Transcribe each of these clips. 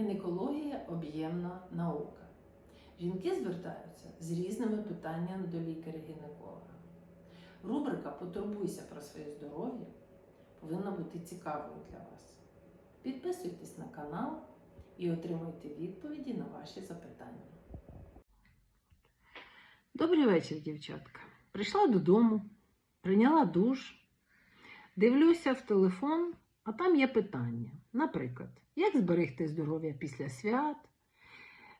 Гінекологія об'ємна наука. Жінки звертаються з різними питаннями до лікаря-гінеколога. Рубрика Потурбуйся про своє здоров'я повинна бути цікавою для вас. Підписуйтесь на канал і отримуйте відповіді на ваші запитання. Добрий вечір, дівчатка. Прийшла додому, прийняла душ, дивлюся в телефон, а там є питання. Наприклад, як зберегти здоров'я після свят,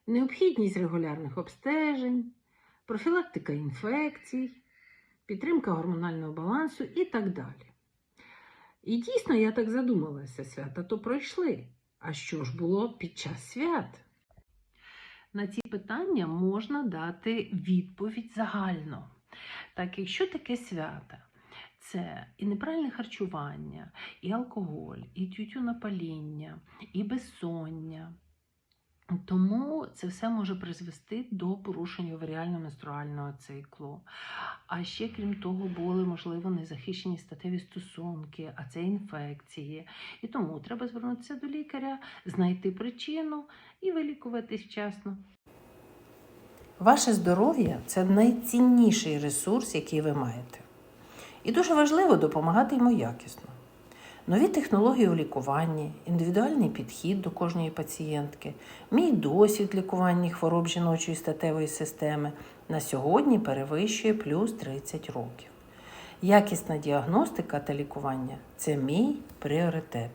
необхідність регулярних обстежень, профілактика інфекцій, підтримка гормонального балансу і так далі. І дійсно я так задумалася, свята то пройшли. А що ж було під час свят? На ці питання можна дати відповідь загально. Так, якщо таке свято, це і неправильне харчування, і алкоголь, і тютюнопаління, і безсоння. Тому це все може призвести до порушення оваріально-менструального циклу. А ще, крім того, були, можливо, незахищені статеві стосунки, а це інфекції. І тому треба звернутися до лікаря, знайти причину і вилікуватись вчасно. Ваше здоров'я це найцінніший ресурс, який ви маєте. І дуже важливо допомагати йому якісно. Нові технології у лікуванні, індивідуальний підхід до кожної пацієнтки, мій досвід лікування хвороб жіночої статевої системи на сьогодні перевищує плюс 30 років. Якісна діагностика та лікування це мій пріоритет.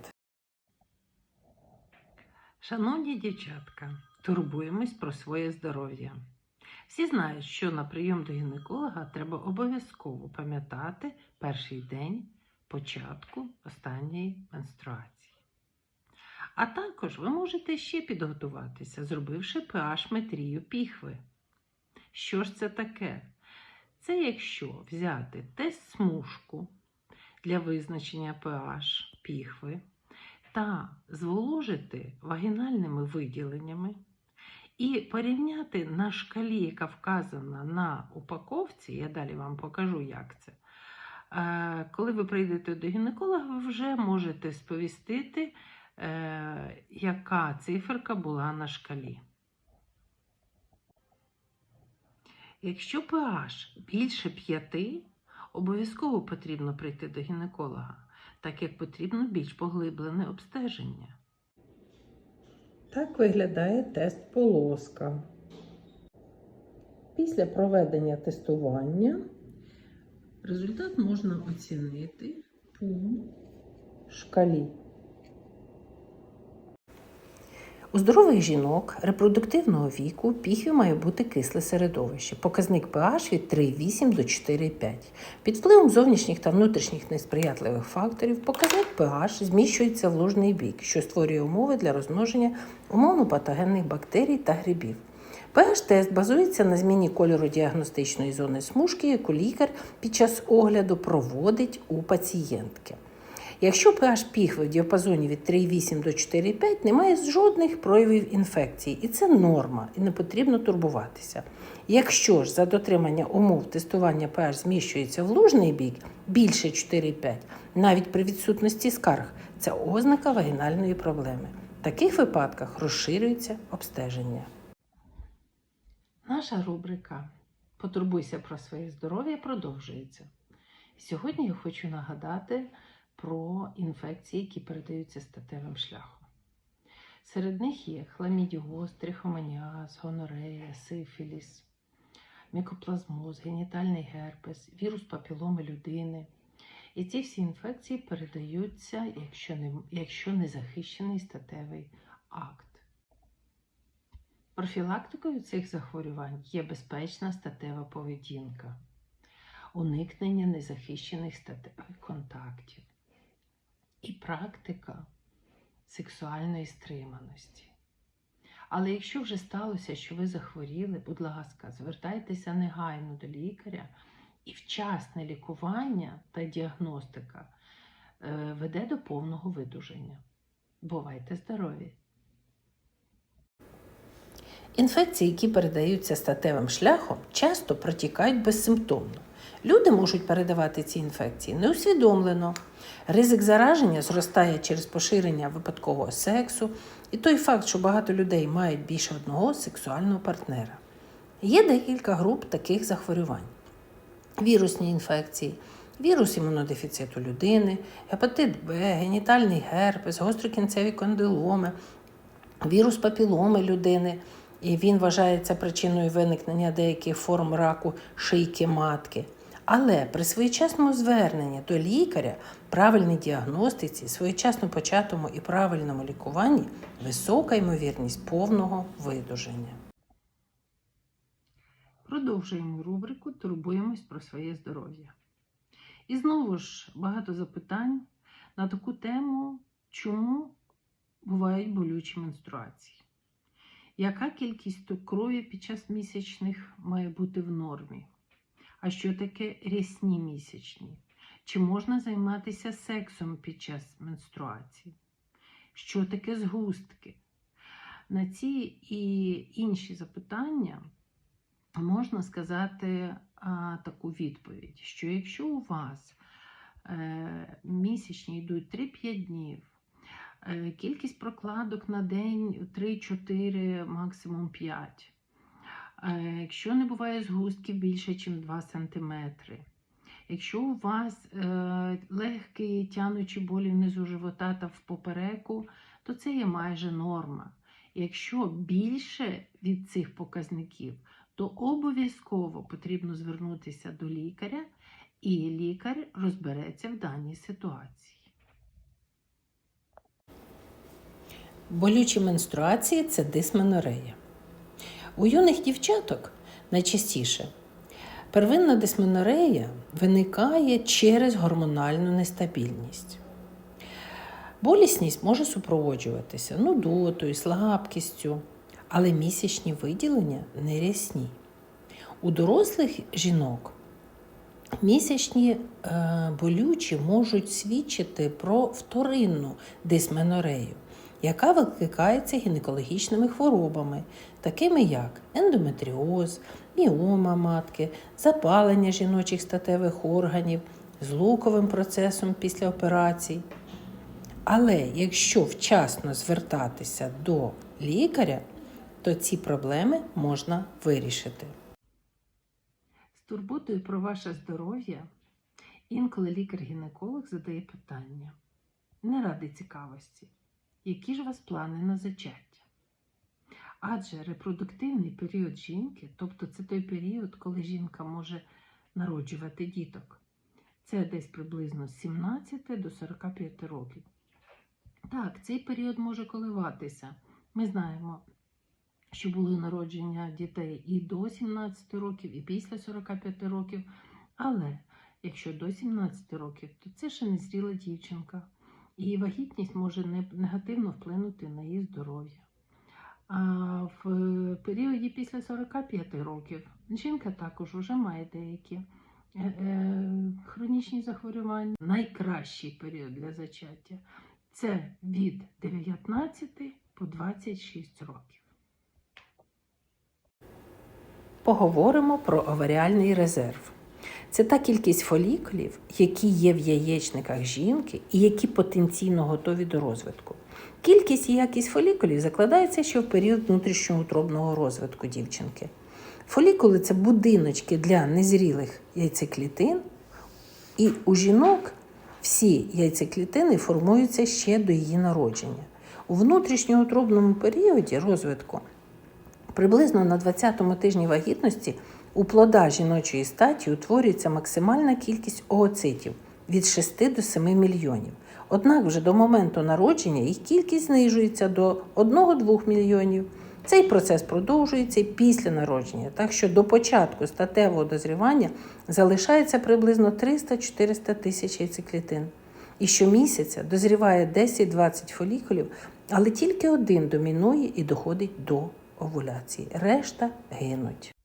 Шановні дівчатка, турбуємось про своє здоров'я. Всі знають, що на прийом до гінеколога треба обов'язково пам'ятати перший день початку останньої менструації. А також ви можете ще підготуватися, зробивши pH-метрію піхви. Що ж це таке? Це якщо взяти тест-смужку для визначення pH піхви та зволожити вагінальними виділеннями і порівняти на шкалі, яка вказана на упаковці, я далі вам покажу, як це. Е, Коли ви прийдете до гінеколога, ви вже можете сповістити, е, яка циферка була на шкалі. Якщо pH більше 5, обов'язково потрібно прийти до гінеколога, так як потрібно більш поглиблене обстеження. Так виглядає тест полоска. Після проведення тестування результат можна оцінити по шкалі. У здорових жінок репродуктивного віку піхві має бути кисле середовище. Показник pH від 3,8 до 4,5. Під впливом зовнішніх та внутрішніх несприятливих факторів показник pH зміщується в лужний бік, що створює умови для розмноження умовно-патогенних бактерій та грибів. pH-тест базується на зміні кольору діагностичної зони смужки, яку лікар під час огляду проводить у пацієнтки. Якщо pH піхви в діапазоні від 3,8 до 4,5, немає жодних проявів інфекції, і це норма, і не потрібно турбуватися. Якщо ж за дотримання умов тестування pH зміщується в лужний бік більше 4,5, навіть при відсутності скарг, це ознака вагінальної проблеми. В таких випадках розширюється обстеження. Наша рубрика Потурбуйся про своє здоров'я продовжується. Сьогодні я хочу нагадати про інфекції, які передаються статевим шляхом. Серед них є хламідіоз, трихомоніаз, гонорея, сифіліс, мікоплазмоз, генітальний герпес, вірус папіломи людини. І ці всі інфекції передаються, якщо не, якщо не захищений статевий акт. Профілактикою цих захворювань є безпечна статева поведінка, уникнення незахищених статевих контактів і практика сексуальної стриманості. Але якщо вже сталося, що ви захворіли, будь ласка, звертайтеся негайно до лікаря, і вчасне лікування та діагностика е, веде до повного видуження. Бувайте здорові! Інфекції, які передаються статевим шляхом, часто протікають безсимптомно. Люди можуть передавати ці інфекції неусвідомлено. Ризик зараження зростає через поширення випадкового сексу і той факт, що багато людей мають більше одного сексуального партнера. Є декілька груп таких захворювань: вірусні інфекції, вірус імунодефіциту людини, гепатит Б, генітальний герпес, гострокінцеві кондиломи, вірус папіломи людини. І він вважається причиною виникнення деяких форм раку шийки матки. Але при своєчасному зверненні до лікаря, правильній діагностиці, своєчасно початому і правильному лікуванні висока ймовірність повного видуження. Продовжуємо рубрику Турбуємось про своє здоров'я. І знову ж багато запитань на таку тему, чому бувають болючі менструації. Яка кількість крові під час місячних має бути в нормі? А що таке рясні місячні? Чи можна займатися сексом під час менструації? Що таке згустки? На ці і інші запитання можна сказати а, таку відповідь, що якщо у вас е, місячні йдуть 3-5 днів, е, кількість прокладок на день 3-4, максимум 5, е, якщо не буває згустків більше, ніж 2 см, якщо у вас е, легкі тянучі болі внизу живота та в попереку, то це є майже норма. Якщо більше від цих показників, то обов'язково потрібно звернутися до лікаря, і лікар розбереться в даній ситуації. Болючі менструації це дисменорея. У юних дівчаток найчастіше первинна дисменорея виникає через гормональну нестабільність. Болісність може супроводжуватися нудотою, слабкістю, але місячні виділення не рясні. У дорослих жінок місячні е, болючі можуть свідчити про вторинну дисменорею, яка викликається гінекологічними хворобами, такими як ендометріоз, міома матки, запалення жіночих статевих органів, з луковим процесом після операцій. Але якщо вчасно звертатися до лікаря, то ці проблеми можна вирішити. З турботою про ваше здоров'я інколи лікар-гінеколог задає питання не ради цікавості, які ж у вас плани на зачаття? Адже репродуктивний період жінки, тобто це той період, коли жінка може народжувати діток, це десь приблизно з 17 до 45 років. Так, цей період може коливатися. Ми знаємо, що були народження дітей і до 17 років, і після 45 років. Але якщо до 17 років, то це ще не зріла дівчинка. І вагітність може негативно вплинути на її здоров'я. А в періоді після 45 років жінка також вже має деякі е, е, хронічні захворювання. Найкращий період для зачаття це від 19 по 26 років. Поговоримо про оваріальний резерв. Це та кількість фолікулів, які є в яєчниках жінки і які потенційно готові до розвитку. Кількість і якість фолікулів закладається ще в період внутрішньоутробного розвитку дівчинки. Фолікули це будиночки для незрілих яйцеклітин, і у жінок всі яйцеклітини формуються ще до її народження. У внутрішньоутробному періоді розвитку Приблизно на 20-му тижні вагітності у плода жіночої статі утворюється максимальна кількість ooцитів від 6 до 7 мільйонів. Однак вже до моменту народження їх кількість знижується до 1-2 мільйонів. Цей процес продовжується і після народження, так що до початку статевого дозрівання залишається приблизно 300-400 тисяч яйцеклітин. І щомісяця дозріває 10-20 фолікулів, але тільки один домінує і доходить до овуляції. Решта гинуть.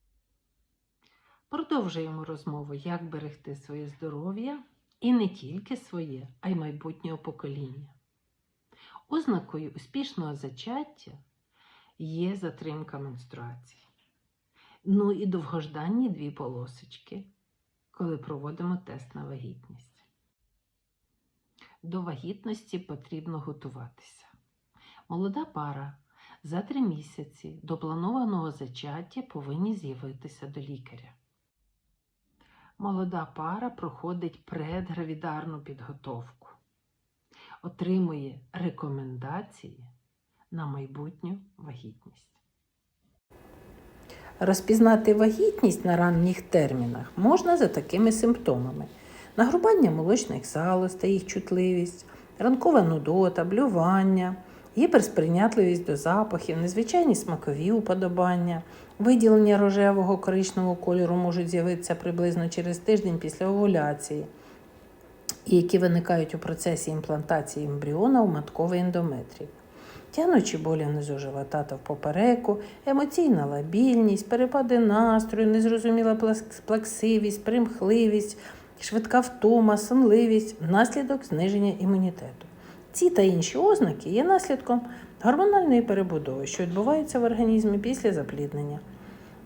Продовжуємо розмову, як берегти своє здоров'я і не тільки своє, а й майбутнього покоління. Ознакою успішного зачаття є затримка менструації. Ну і довгожданні дві полосочки, коли проводимо тест на вагітність. До вагітності потрібно готуватися. Молода пара за три місяці до планованого зачаття повинні з'явитися до лікаря. Молода пара проходить предгравідарну підготовку, отримує рекомендації на майбутню вагітність. Розпізнати вагітність на ранніх термінах можна за такими симптомами: нагрубання молочних залоз та їх чутливість, ранкова нудота, блювання, гіперсприйнятливість до запахів, незвичайні смакові уподобання, виділення рожевого коричневого кольору можуть з'явитися приблизно через тиждень після овуляції, які виникають у процесі імплантації ембріона у матковий ендометрій. Тянучі болі внизу живота та в попереку, емоційна лабільність, перепади настрою, незрозуміла плаксивість, примхливість, швидка втома, сонливість внаслідок зниження імунітету. Ці та інші ознаки є наслідком гормональної перебудови, що відбувається в організмі після запліднення.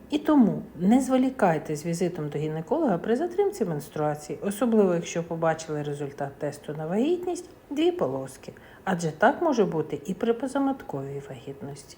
І тому не зволікайте з візитом до гінеколога при затримці менструації, особливо якщо побачили результат тесту на вагітність дві полоски, адже так може бути і при позаматковій вагітності.